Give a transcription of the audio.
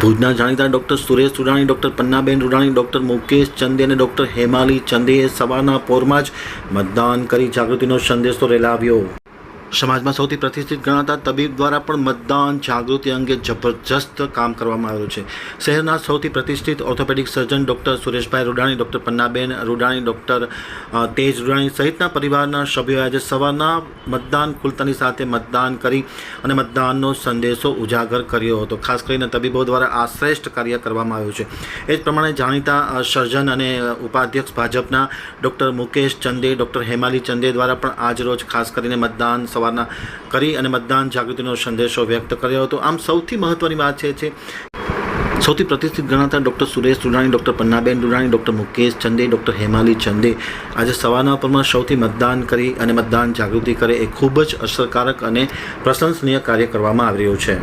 ભુજના જાણીતા doctor Suresh Rudani, doctor Pannaben Rudani, doctor Mukesh Chande અને ડૉક્ટર હેમાલી ચંદેએ સવારના પોરમાં જ મતદાન કરી જાગૃતિનો સંદેશો રેલાવ્યો. સમાજમાં સૌથી પ્રતિષ્ઠિત ગણાતા તબીબ દ્વારા પણ મતદાન જાગૃતિ અંગે જબરજસ્ત કામ કરવામાં આવ્યું છે. શહેરના સૌથી પ્રતિષ્ઠિત orthopaedic surgeon doctor Sureshbhai Rudani, doctor Pannaben Rudani, doctor Tej Rudani સહિતના પરિવારના સભ્યોએ આજે સવારના મતદાન ખુલતાની સાથે મતદાન કરી અને મતદાનનો સંદેશો ઉજાગર કર્યો હતો. ખાસ કરીને તબીબો દ્વારા આ શ્રેષ્ઠ કાર્ય કરવામાં આવ્યું છે. એ જ પ્રમાણે જાણીતા સર્જન અને ઉપાધ્યક્ષ ભાજપના ડૉક્ટર મુકેશ ચંદે, ડૉક્ટર હેમાલી ચંદે દ્વારા પણ આજરોજ ખાસ કરીને મતદાન સવારના કરી અને મતદાન જાગૃતિનો સંદેશો વ્યક્ત કર્યો હતો. આમ સૌથી મહત્ત્વની વાત છે છે સૌથી પ્રતિષ્ઠિત ગણાતા doctor Suresh Durani doctor Pannaben Durani doctor Mukesh Chande, doctor Hemali Chande આજે સવારના પરમાં સૌથી મતદાન કરી અને મતદાન જાગૃતિ કરે એ ખૂબ જ અસરકારક અને પ્રશંસનીય કાર્ય કરવામાં આવી રહ્યું છે.